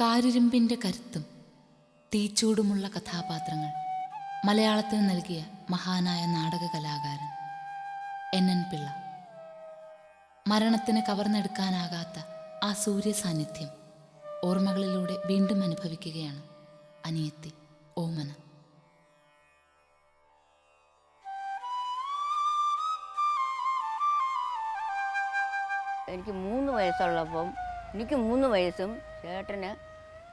കാരിരുമ്പിന്റെ കരുത്തും തീച്ചൂടുമുള്ള കഥാപാത്രങ്ങൾ മലയാളത്തിന് നൽകിയ മഹാനായ നാടക കലാകാരൻ എൻ എൻ പിള്ള. മരണത്തിന് കവർന്നെടുക്കാനാകാത്ത ആ സൂര്യ സാന്നിധ്യം ഓർമ്മകളിലൂടെ വീണ്ടും അനുഭവിക്കുകയാണ് അനിയത്തി ഓമന. എനിക്ക് മൂന്ന് വയസ്സുള്ളപ്പം എനിക്ക് മൂന്ന് വയസ്സും ചേട്ടന്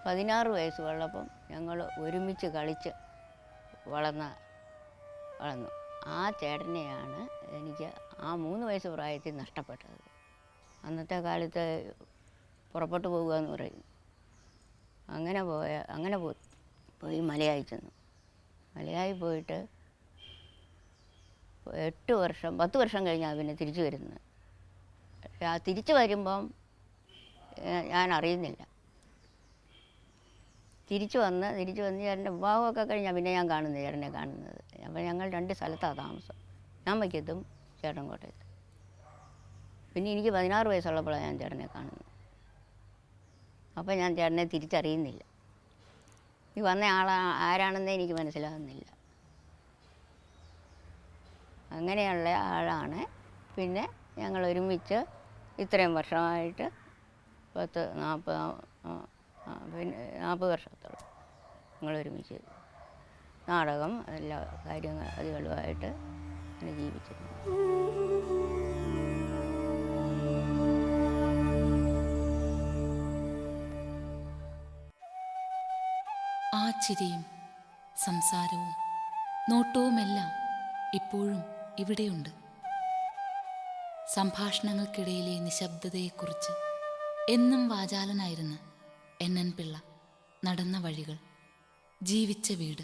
പതിനാറ് വയസ്സ് ഉള്ളപ്പം ഞങ്ങൾ ഒരുമിച്ച് കളിച്ച് വളർന്ന വളർന്നു. ആ ചേട്ടനെയാണ് എനിക്ക് ആ മൂന്ന് വയസ്സ് പ്രായത്തിൽ നഷ്ടപ്പെട്ടത്. അന്നത്തെ കാലത്ത് പുറപ്പെട്ടു പോകുക എന്ന് പറയും. അങ്ങനെ പോയ അങ്ങനെ പോയി പോയി മലയായി ചെന്നു. മലയായി പോയിട്ട് എട്ട് വർഷം പത്ത് വർഷം കഴിഞ്ഞാൽ പിന്നെ തിരിച്ചു വരുന്നത്. തിരിച്ചു വരുമ്പം ഞാൻ അറിയുന്നില്ല. തിരിച്ചു വന്ന് തിരിച്ചു വന്ന് ചേട്ടന്റെ വിവാഹമൊക്കെ കഴിഞ്ഞാൽ പിന്നെ ഞാൻ കാണുന്നത് ചേട്ടനെ കാണുന്നത്. അപ്പോൾ ഞങ്ങൾ രണ്ട് സ്ഥലത്താണ് താമസം. ഞാൻ വയ്ക്കത്തും ചേട്ടൻ കോട്ടയത്ത്. പിന്നെ എനിക്ക് പതിനാറ് വയസ്സുള്ളപ്പോഴാണ് ഞാൻ ചേട്ടനെ കാണുന്നത്. അപ്പോൾ ഞാൻ ചേട്ടനെ തിരിച്ചറിയുന്നില്ല. ഈ വന്ന ആളാ ആരാണെന്നേ എനിക്ക് മനസ്സിലാകുന്നില്ല. അങ്ങനെയുള്ള ആളാണ്. പിന്നെ ഞങ്ങൾ ഒരുമിച്ച് ഇത്രയും വർഷമായിട്ട് പത്ത് നാൽപ്പത് പിന്നെ നാൽപ്പത് വർഷത്തോളം ഞങ്ങൾ ഒരുമിച്ച് നാടകം എല്ലാ കാര്യങ്ങൾ അതുകളുമായിട്ട് അങ്ങനെ ജീവിച്ചിരുന്നു. ആ ചിരിയും സംസാരവും നോട്ടവുമെല്ലാം ഇപ്പോഴും ഇവിടെയുണ്ട്. സംഭാഷണങ്ങൾക്കിടയിലെ നിശബ്ദതയെക്കുറിച്ച് എന്നും വാചാലനായിരുന്ന എൻ എൻ പിള്ള നടന്ന വഴികൾ ജീവിച്ച വീട്.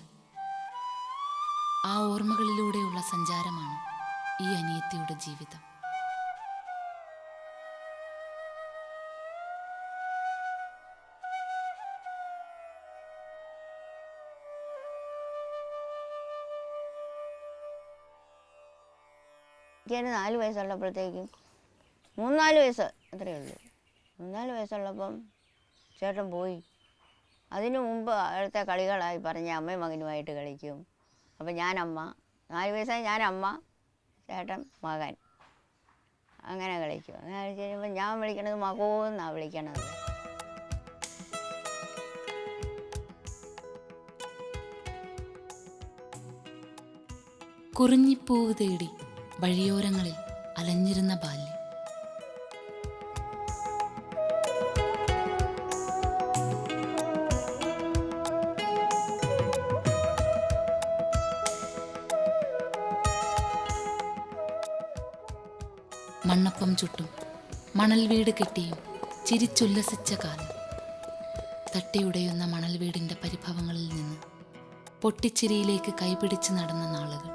ആ ഓർമ്മകളിലൂടെയുള്ള സഞ്ചാരമാണ് ഈ അനിയത്തിയുടെ ജീവിതം. എനിക്ക് നാല് വയസ്സുള്ളപ്പോഴത്തേക്കും മൂന്നാൽ വയസ്സ് അത്രയേ ഉള്ളൂ. മൂന്നാൽ വയസ്സുള്ളപ്പം ചേട്ടൻ പോയി. അതിനു മുമ്പ് അവിടുത്തെ കളികളായി പറഞ്ഞ അമ്മയും മകനുമായിട്ട് കളിക്കും. അപ്പം ഞാൻ അമ്മ നാല് വയസ്സായി ഞാൻ അമ്മ ചേട്ടൻ മകൻ. അങ്ങനെ കളിക്കും. അങ്ങനെ കളിച്ച് കഴിയുമ്പോൾ ഞാൻ വിളിക്കണത് മകോ എന്നാണ് വിളിക്കണത്. കുറിഞ്ഞിപ്പൂവ് തേടി വഴിയോരങ്ങളിൽ അലഞ്ഞിരുന്ന ബാല്യം. മണ്ണപ്പം ചുട്ടും മണൽ വീട് കെട്ടിയും ചിരിച്ചുല്ലസിച്ച കാലം. തട്ടിയുടയുന്ന മണൽ വീടിന്റെ പരിഭവങ്ങളിൽ നിന്ന് പൊട്ടിച്ചിരിയിലേക്ക് കൈപിടിച്ച് നടന്ന നാളുകൾ.